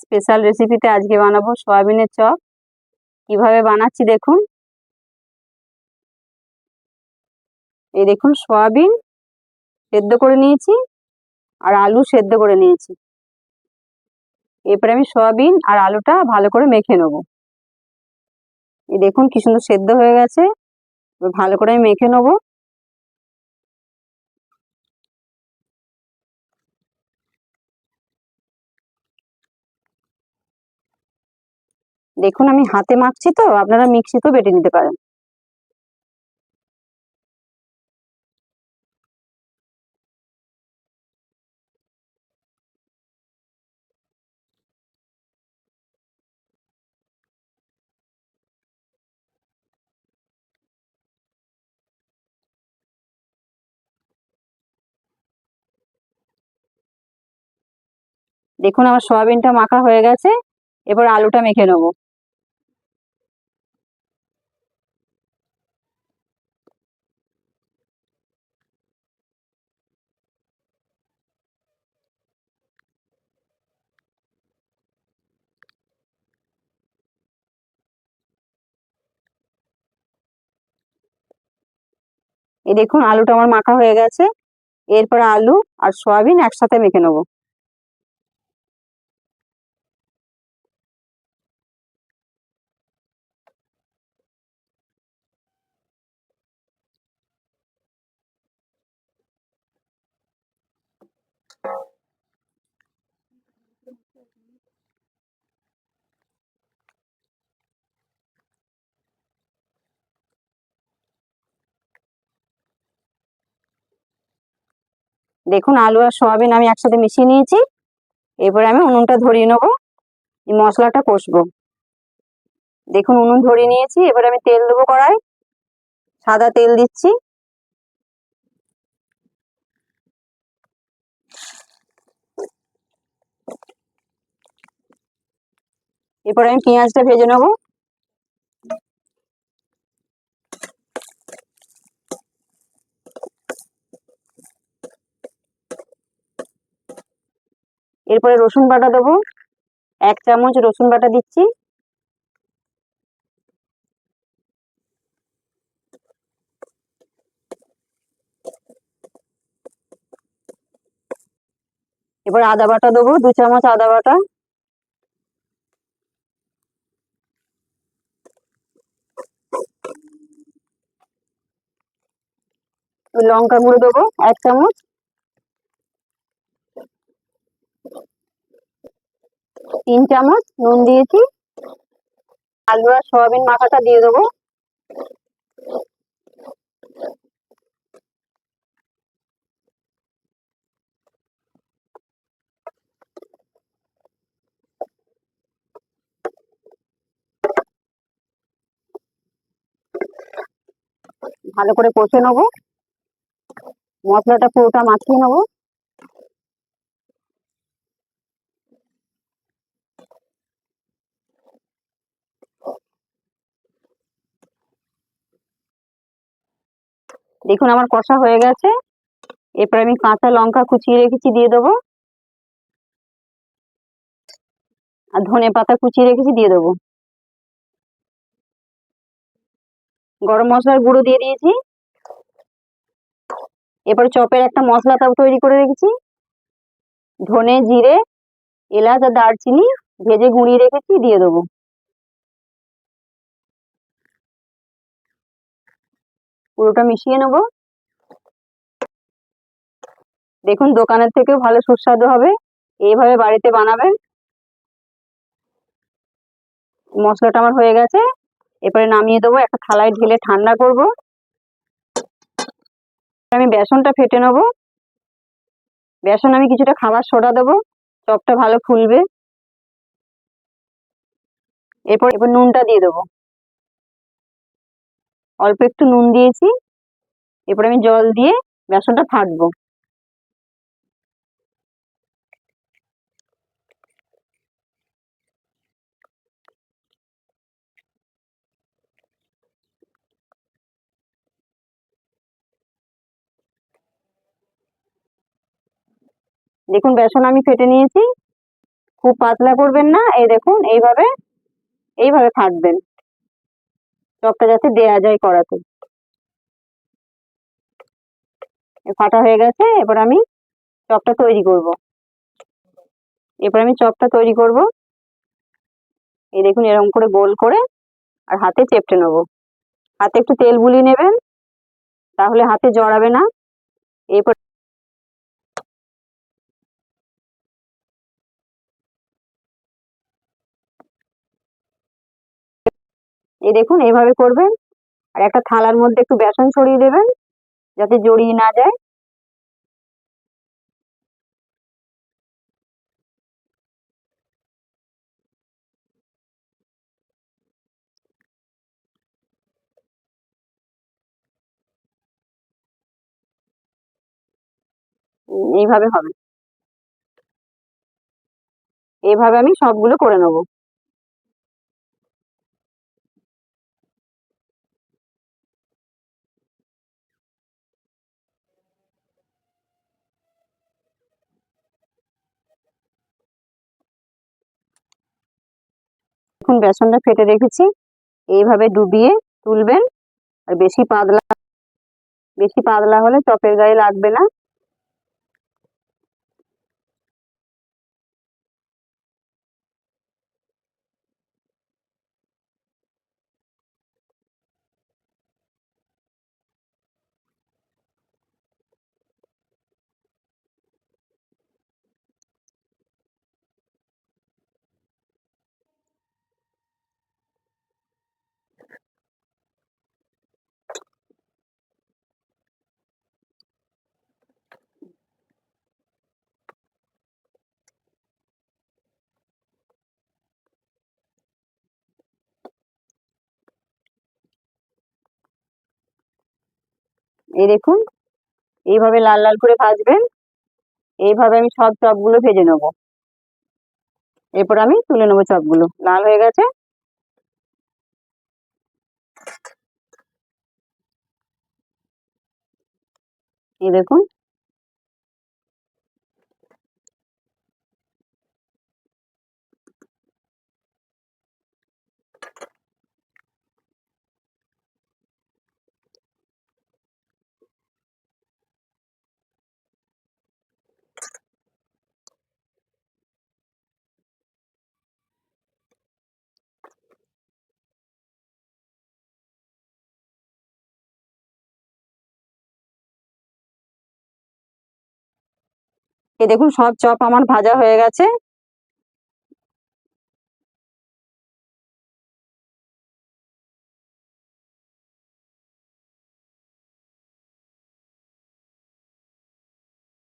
Special রেসিপিতে আজকে বানাবো সয়াবিনের চপ। কীভাবে বানাচ্ছি দেখুন। এই দেখুন, সয়াবিন সেদ্ধ করে নিয়েছি আর আলু সেদ্ধ করে নিয়েছি। এরপরে আমি সয়াবিন আর আলুটা ভালো করে মেখে নেব। এই দেখুন, কি সুন্দর সেদ্ধ হয়ে গেছে। ভালো করে আমি মেখে নেব। দেখুন আমি হাতে মাখছি তো, আপনারা মিক্সিতেও বেটে নিতে পারেন। দেখুন আমার সয়াবিনটা মাখা হয়ে গেছে, এবার আলুটা মেখে নেব। এই দেখুন আলুটা আমার মাখা হয়ে গেছে। এরপর আলু আর সয়াবিন একসাথে মেখে নেব। দেখুন, আলু আর সোয়াবিন আমি একসাথে মিশিয়ে নিয়েছি। এরপরে আমি উনুনটা ধরিয়ে নেব। এই মশলাটা কষবো। দেখুন, উনুন ধরিয়ে নিয়েছি। এবার আমি তেল দেবো কড়াই। সাদা তেল দিচ্ছি। এরপরে আমি পেঁয়াজটা ভেজে নেব। এরপরে রসুন বাটা দেবো। এক চামচ রসুন বাটা দিচ্ছি। এবার আদা বাটা দেবো, দু চামচ আদা বাটা। লঙ্কা গুঁড়ো দেবো, এক চামচ। তিন চামচ নুন দিয়েছি। আলু আর সয়াবিন মাখাটা দিয়ে দেবো। ভালো করে কষে নেব। মশলাটা পুরোটা মাখিয়ে নেব। দেখুন আমার কষা হয়ে গেছে। এরপর আমি কাঁচা লঙ্কা কুচিয়ে রেখেছি, দিয়ে দেবো। আর ধনে পাতা কুচিয়ে রেখেছি, দিয়ে দেবো। গরম মশলার গুঁড়ো দিয়ে দিয়েছি। এরপর চপের একটা মশলা তাও তৈরি করে রেখেছি। ধনে, জিরে, এলাচ আর দারচিনি ভেজে গুঁড়িয়ে রেখেছি, দিয়ে দেবো। পুরোটা মিশিয়ে নেব। দেখুন, দোকানের থেকেও ভালো সুস্বাদু হবে। এইভাবে বাড়িতে বানাবেন। মশলাটা আমার হয়ে গেছে। এরপরে নামিয়ে দেবো, একটা থালায় ঢেলে ঠান্ডা করব। আমি বেসনটা ফেটে নেব। বেসন আমি কিছুটা খাবার সোডা দেবো, চপটা ভালো ফুলবে। এরপর এরপর নুনটা দিয়ে দেবো। অল্প একটু নুন দিয়েছি। এরপর আমি জল দিয়ে বেসনটা ফাটবো। দেখুন, বেসন আমি ফেটে নিয়েছি। খুব পাতলা করবেন না। এই দেখুন, এইভাবে এইভাবে থাকবেন চপটা যাতে দেয়া যায় কড়াতে। এ ফাটা হয়ে গেছে, এবার আমি চপটা তৈরি করব। এরপর আমি চপটা তৈরি করব। এই দেখুন, এরকম করে গোল করে আর হাতে চেপটে নেব। হাতে একটু তেল বুলিয়ে নেবেন, তাহলে হাতে জড়াবে না। এরপর এই দেখুন, এইভাবে করবেন। আর একটা থালার মধ্যে একটু বেসন ছড়িয়ে দেবেন, যাতে জড়িয়ে না যায়। এইভাবে হবে। এইভাবে আমি সবগুলো করে নেব। এখন বেসনটা ফেটে রেখেছি। এইভাবে ডুবিয়ে তুলবেন। আর বেশি পাতলা বেশি পাতলা হলে চপের গায়ে লাগবে না। এই দেখুন, এইভাবে লাল লাল করে ভাজবেন। এইভাবে আমি সব চপগুলো ভেজে নেব। এরপর আমি তুলে নেব চপগুলো। লাল হয়ে গেছে। এই দেখুন এই দেখুন সব চপ আমার ভাজা হয়ে গেছে।